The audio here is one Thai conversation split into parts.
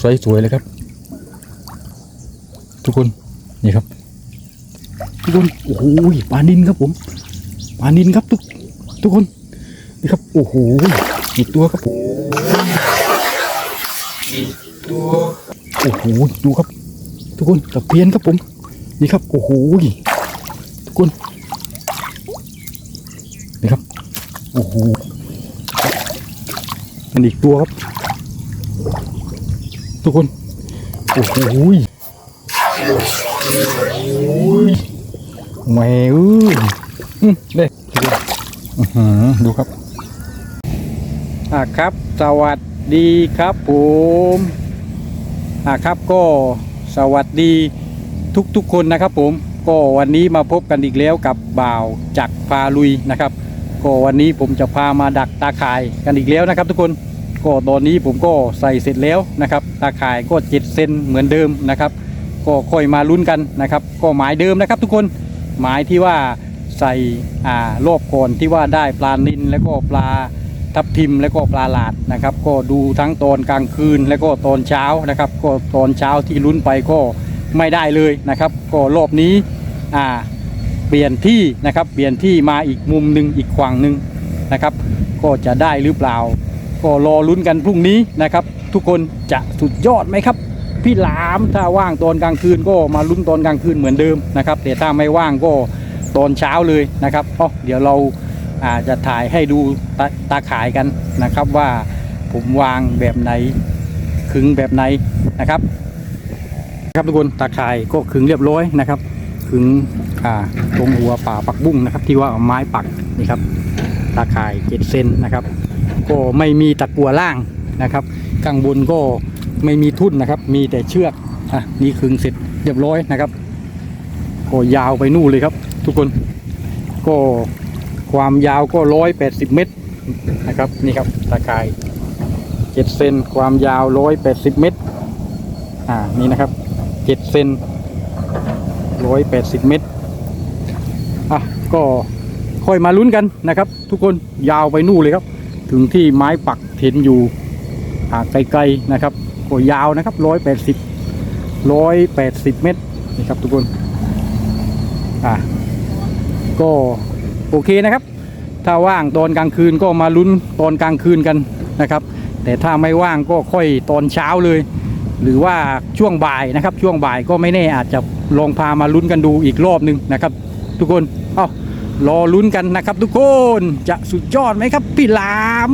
สวยเลยครับ ทุกคนนี่ครับ ทุกคนโอ้โหปลานินครับผมปลานินครับทุกทุกคนนี่ครับโอ้โหอีกตัวครับผมตัวโอ้โหดูครับ ทุกคนตะเพียนครับผม นี่ครับโอ้โหทุกคนนี่ครับโอ้โหมันอีกตัวครับ ทุกคน โอ้โหแม่เอ้ยอืมเด้ทุกดูครับ อะครับ สวัสดีครับผมอะครับก็สวัสดีทุกๆคนนะครับผมก็วันนี้มาพบกันอีกแล้วกับบ่าวจักพาลุยนะครับ ก็วันนี้ผมจะพามาดักตาข่ายกันอีกแล้วนะครับทุกคน ก็ตอนนี้ผมก็ใส่เสร็จแล้วนะครับตาข่ายก็เจ็ดเซนเหมือนเดิมนะครับ ก็ค่อยมาลุ้นกันนะครับ ก็หมายเดิมนะครับ ทุกคนหมายที่ว่าใส่อ่ารอบก่อนที่ว่าได้ปลานินแล้วก็ปลาทับทิมแล้วก็ปลาหลาดนะครับ ก็ดูทั้งตอนกลางคืนแล้วก็ตอนเช้านะครับ ก็ตอนเช้าที่ลุ้นไปก็ไม่ได้เลยนะครับ ก็รอบนี้อ่าเปลี่ยนที่นะครับ เปลี่ยนที่มาอีกมุมหนึ่งอีกฝั่งหนึ่งนะครับ ก็จะได้หรือเปล่า ก็รอลุ้นกันพรุ่งนี้นะครับ ทุกคนจะสุดยอดไหมครับ พี่หลามถ้าว่างตอนกลางคืนก็มาลุ้นตอนกลางคืนเหมือนเดิมนะครับแต่ถ้าไม่ว่างก็ตอนเช้าเลยนะครับอ๋อเดี๋ยวเราอาจะถ่ายให้ดูตาตาขายกันนะครับว่าผมวางแบบไหนขึงแบบไหนนะครับ ครับทุกคนตาข่ายก็ขึงเรียบร้อยนะครับขึงตรงหัวป่าปักบุ้งนะครับ ที่ว่าไม้ปักนี่ครับ ตาข่ายเจ็ดเซนนะครับ ก็ไม่มีตะกัวล่างนะครับข้างบนก็ไม่มีทุ่นนะครับ มีแต่เชือกอะนี่ขึงเสร็จเรียบร้อยนะครับก็ยาวไปนู่นเลยครับ ทุกคนก็ความยาวก็ร้อยแปดสิบเมตรนะครับนี่ครับตะข่ายเจ็ดเซนความยาวร้อยแปดสิบเมตรอ่านี่นะครับเจ็ดเซนร้อยแปดสิบเมตรอะก็ ค่อยมาลุ้นกันนะครับ ทุกคนยาวไปนู่นเลยครับ ถึงที่ไม้ปักเห็นอยู่ไกลๆนะครับก็ยาวนะครับร้อยแปดสิบร้อยแปดสิบเมตรนี่ครับทุกคนอ่าก็โอเคนะครับ ถ้าว่างตอนกลางคืนก็มาลุ้นตอนกลางคืนกันนะครับ แต่ถ้าไม่ว่างก็ค่อยตอนเช้าเลย หรือว่าช่วงบ่ายนะครับ ช่วงบ่ายก็ไม่แน่อาจจะลองพามาลุ้นกันดูอีกรอบหนึ่งนะครับ ทุกคนเอ้า รอลุ้นกันนะครับทุกคนจะสุดยอดไหมครับพี่หลาม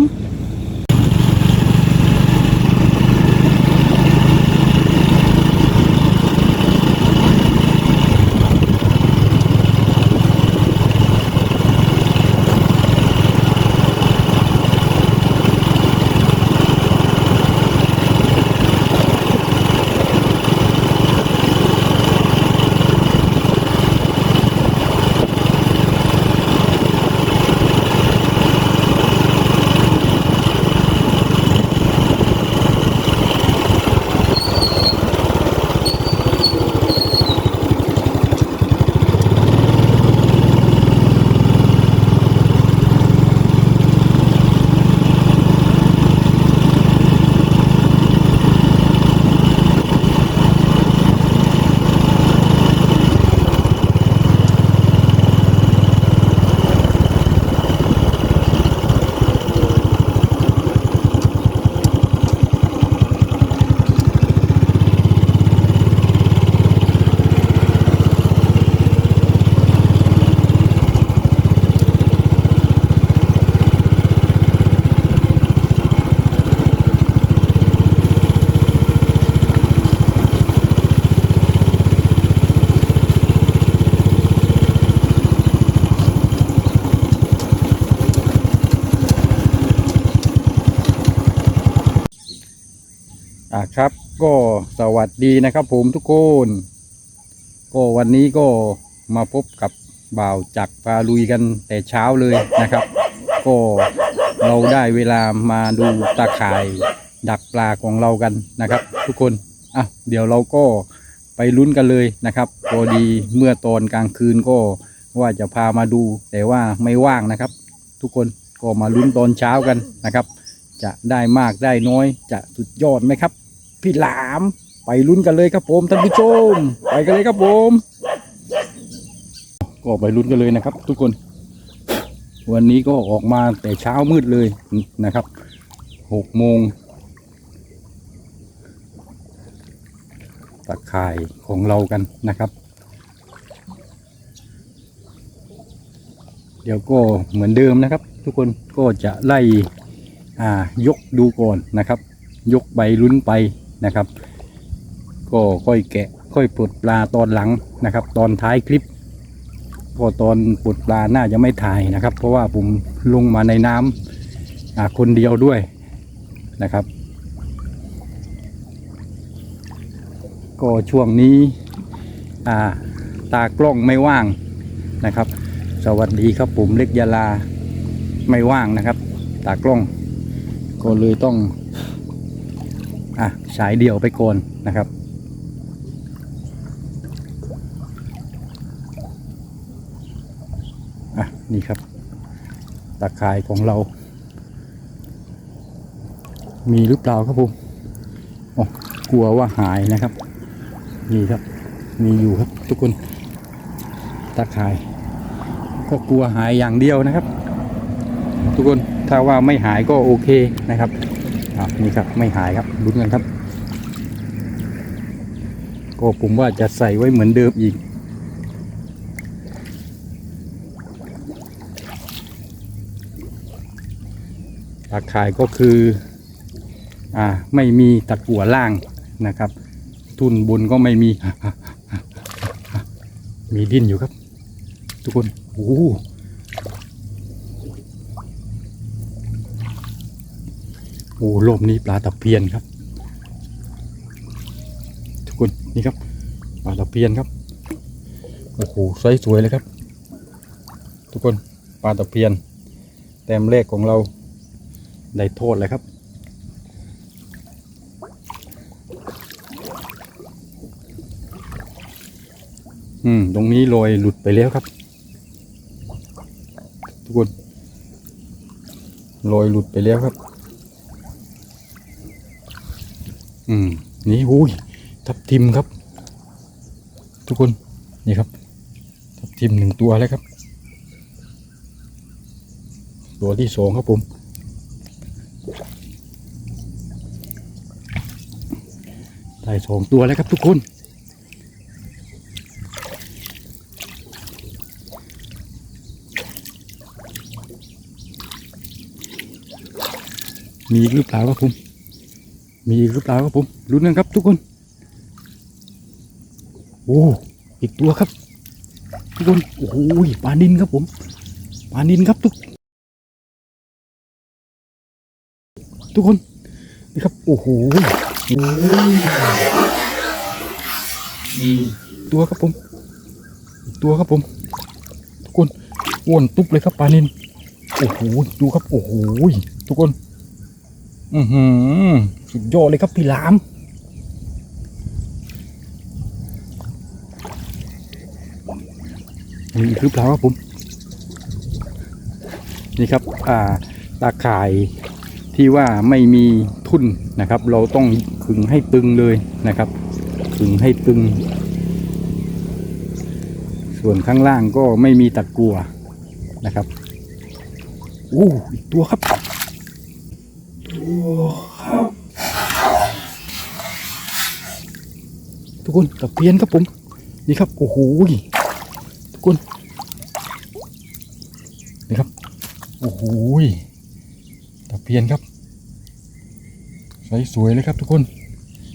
ครับ ก็สวัสดีนะครับ ผมทุกคน ก็วันนี้ก็มาพบกับบ่าวจักรพาลุยกันแต่เช้าเลยนะครับ ก็เราได้เวลามาดูตาข่ายดักปลาของเรากันนะครับ ทุกคนอะเดี๋ยวเราก็ไปลุ้นกันเลยนะครับพอดีเมื่อตอนกลางคืนก็ว่าจะพามาดู แต่ว่าไม่ว่างนะครับ ทุกคนก็มาลุ้นตอนเช้ากันนะครับ จะได้มากได้น้อยจะสุดยอดไหมครับ พี่หลาม ไปลุ้นกันเลยครับผมท่านผู้ชม ไปกันเลยครับผม ก็ไปลุ้นกันเลยนะครับ ทุกคน วันนี้ก็ออกมาแต่เช้ามืดเลยนะครับหกโมงตะข่ายของเรากันนะครับ เดี๋ยวก็เหมือนเดิมนะครับ ทุกคนก็จะไล่อ่ายกดูก่อนนะครับ ยกใบลุ้นไป นะครับ ก็ค่อยแกะค่อยปลดปลาตอนหลังนะครับ ตอนท้ายคลิปก็ตอนปลดปลาน่าจะไม่ถ่ายนะครับ เพราะว่าผมลงมาในน้ำอ่าคนเดียวด้วยนะครับ ก็ช่วงนี้ตากล้องไม่ว่างนะครับ สวัสดีครับผมเล็กยาลาไม่ว่างนะครับ ตากล้องก็เลยต้อง อะฉายเดี่ยวไปโกนนะครับ อะ นี่ครับตาข่ายของเรา มีหรือเปล่าครับผมอ๋อกลัวว่าหายนะครับ นี่ครับ มีอยู่ครับทุกคนตาข่าย ก็กลัวหายอย่างเดียวนะครับ ทุกคนถ้าว่าไม่หายก็โอเคนะครับอะนี่ครับไม่หายครับ ลุ้นกันครับ ก็ผมว่าจะใส่ไว้เหมือนเดิมอีก ตาข่ายก็คือ อ่า ไม่มีตะกั่วล่างนะครับ ทุนบนก็ไม่มี มีดิ้นอยู่ครับ ทุกคน โอ้ โอ้โหรอบนี้ปลาตะเพียนครับ ทุกคนนี่ครับ ปลาตะเพียนครับ โอ้โหไซส์สวยเลยครับ ทุกคนปลาตะเพียน แต้มแรกของเราได้โทษเลยครับอืม ตรงนี้ลอยหลุดไปแล้วครับ ทุกคนลอยหลุดไปแล้วครับ อืม นี่อุ้ยทับทิมครับ ทุกคนนี่ครับ ทับทิมหนึ่งตัวแล้วครับ ตัวที่สองครับผมได้สองตัวแล้วครับทุกคน มีอีกหรือเปล่าครับผม มีอีกหรือเปล่าครับผมลุ้นกันครับทุกคน โอ้อีกตัวครับ ทุกคนโอ้โหปลานินครับผมปลานินครับทุก ทุกคนนี่ครับโอ้โหตัวครับผมตัวครับผม ทุกคนอ้วนตุ๊บเลยครับปลานินโอ้โหดูครับโอ้โหทุกคน อือหือสุดยอดเลยครับพี่หลามมีอีกหรือเปล่าครับผมนี่ครับอ่าตาข่ายที่ว่าไม่มีทุ่นนะครับ เราต้องขึงให้ตึงเลยนะครับขึงให้ตึง ส่วนข้างล่างก็ไม่มีตะกัวนะครับอู้อีกตัวครับตัวครับ ทุก คนตะเพียนครับผม นี่ครับ โอ้โหทุกคนนี่ครับ โอ้โหตะเพียนครับใสสวยเลยครับทุกคน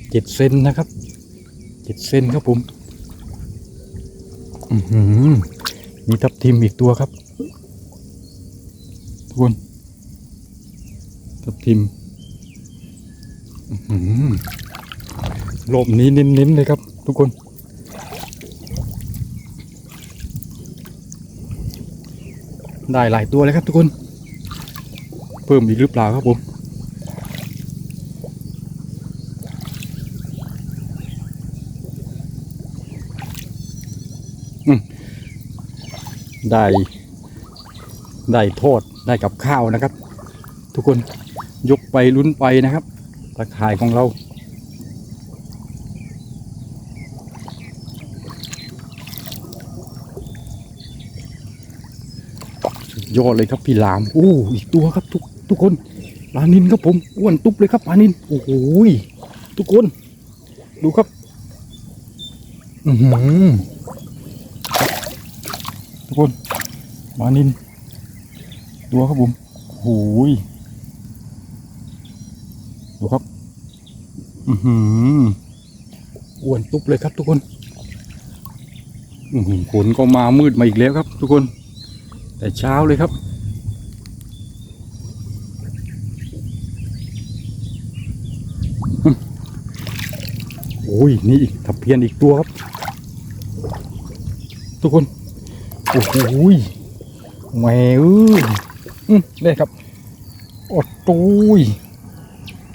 เจ็ดเซนนะครับเจ็ดเซนครับผมอือหือมีทับทิมอีกตัวครับ ทุกคนทับทิมอื้อหือรอบนี้เน้นๆเลยครับ ทุกคน ได้หลายตัวเลยครับทุกคน เพิ่มอีกหรือเปล่าครับผมได้ได้โทษได้กับข้าวนะครับ ทุกคนยกไปลุ้นไปนะครับตะข่ายของเรา ยอดเลยครับพี่หลามโอ้อีกตัวครับทุกทุกคนปลานินครับผมอ้วนตุ๊บเลยครับปลานินโอ้โหทุกคน ดูครับ อือหือทุกคนปลานิน ตัวครับผมโอ้โหดูครับ อือหืออ้วนตุ๊บเลยครับทุกคนอือหือฝนก็มามืดมาอีกแล้วครับ ทุกคน แต่เช้าเลยครับ โอ้ย นี่อีกทับเพียนอีกตัวครับ ทุกคน โอ้โหยแหมเอ้ยอืมได้ครับโอ้ตุย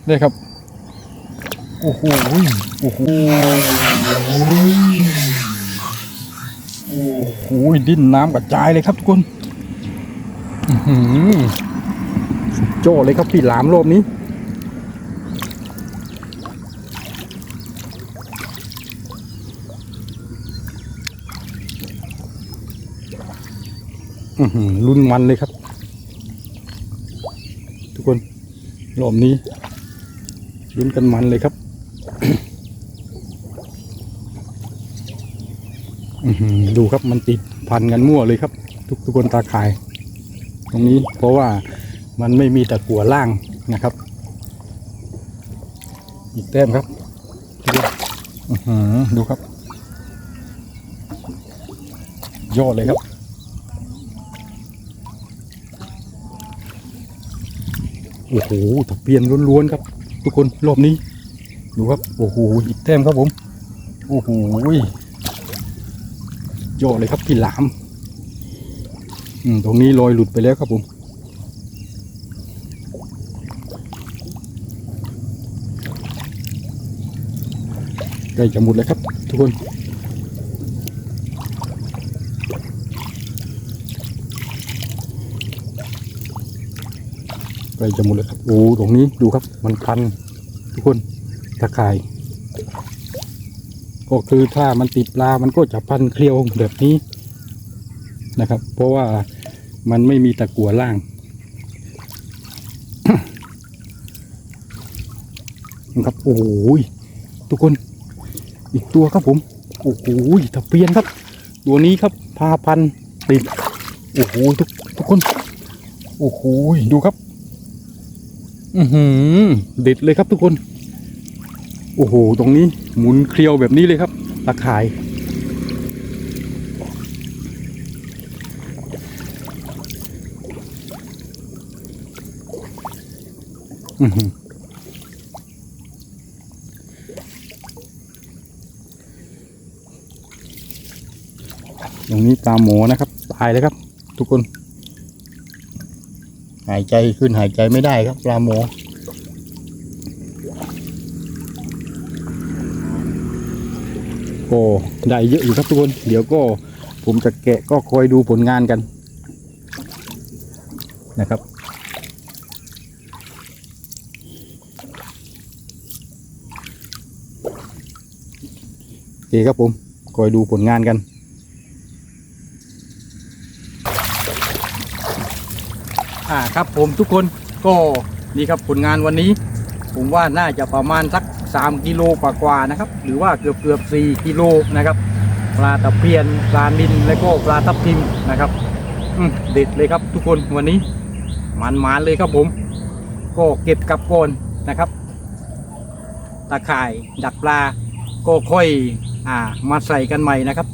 ได้ครับ โอ้โหโอ้โหโอ้โหดิ้นน้ำกระจายเลยครับทุกคน โจ้เลยครับพี่หลามรอบนี้ รุ่นมันเลยครับ ทุกคนรอบนี้รุ่นกันมันเลยครับดูครับมันติดพันกันมั่วเลยครับ ทุกทุกคนตาข่าย ตรงนี้เพราะว่ามันไม่มีตะกัวล่างนะครับ อีกแต้มครับอื้อหือดูครับ ยอดเลยครับ โอ้โหตะเพียนล้วนๆครับ ทุกคนรอบนี้ ดูครับ โอ้โหอีกแต้มครับผม โอ้โหยอดเลยครับพี่หลาม ตรงนี้ลอยหลุดไปแล้วครับผมใกล้จะหมดแล้วครับ ทุกคนใกล้จะหมดแล้วครับโอ้ตรงนี้ดูครับมันพัน ทุกคนตะข่าย ก็คือถ้ามันติดปลามันก็จะพันเคลียวแบบนี้นะครับ เพราะว่า มันไม่มีตะกัวล่าง นะครับ โอ้โหยทุกคน อีกตัวครับผม โอ้โหยตะเพียนครับ ตัวนี้ครับ พาพันติด โอ้โหทุกทุกคน โอ้โหดูครับ อือหือเด็ดเลยครับทุกคน โอ้โห ตรงนี้หมุนเคลียวแบบนี้เลยครับตะข่าย อือหือ ตรงนี้ปลาหมอนะครับ ตายเลยครับ ทุกคน หายใจขึ้นหายใจไม่ได้ครับปลาหมอก็ได้เยอะอยู่ครับทุกคน เดี๋ยวก็ผมจะแกะก็คอยดูผลงานกันนะครับ โอเคครับผมคอยดูผลงานกัน อ่าครับผมทุกคนก็นี่ครับผลงานวันนี้ ผมว่าน่าจะประมาณสัก 3 กิโลกว่าๆนะครับ หรือว่าเกือบเกือบ4กิโลนะครับปลาตะเพียนปลานินและก็ปลาทับทิมนะครับเด็ดเลยครับทุกคนวันนี้มันมานๆเลยครับผม ก็เก็บกับก่อนนะครับ ตะข่ายดักปลาก็ค่อย อ่ามาใส่กันใหม่นะครับ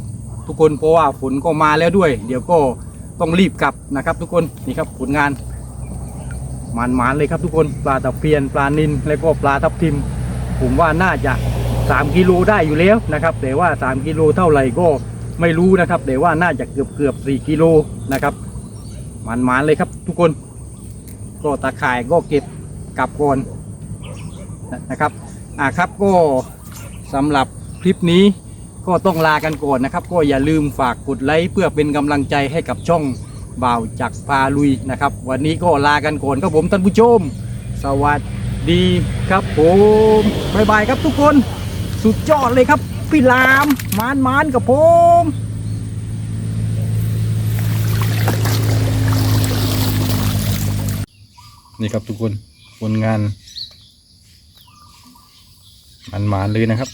ทุกคนเพราะว่าฝนก็มาแล้วด้วย เดี๋ยวก็ต้องรีบกลับนะครับ ทุกคนนี่ครับผลงานมันมานๆเลยครับทุกคนปลาตะเพียนปลานินและก็ปลาทับทิม ผมว่าน่าจะ 3กิโลได้อยู่แล้วนะครับแต่ว่า 3กิโลเท่าไหร่ก็ไม่รู้นะครับแต่ว่าน่าจะเกือบเกือบ4กิโลนะครับมันมานๆเลยครับทุกคน ก็ตาข่ายก็เก็บกลับก่อนนะครับอ่าครับก็สำหรับ ลิปนี้ก็ต้องลากันก่อนนะครับ ก็อย่าลืมฝากกดไลค์เพื่อเป็นกำลังใจให้กับช่องบ่าวจักรพาลุยนะครับ วันนี้ก็ลากันก่อนครับผมท่านผู้ชม สวัสดีครับผมบายบายครับทุกคน สุดยอดเลยครับพี่ลามมานมานกับผมนี่ครับทุกคนผลงานมันหมานเลยนะครับ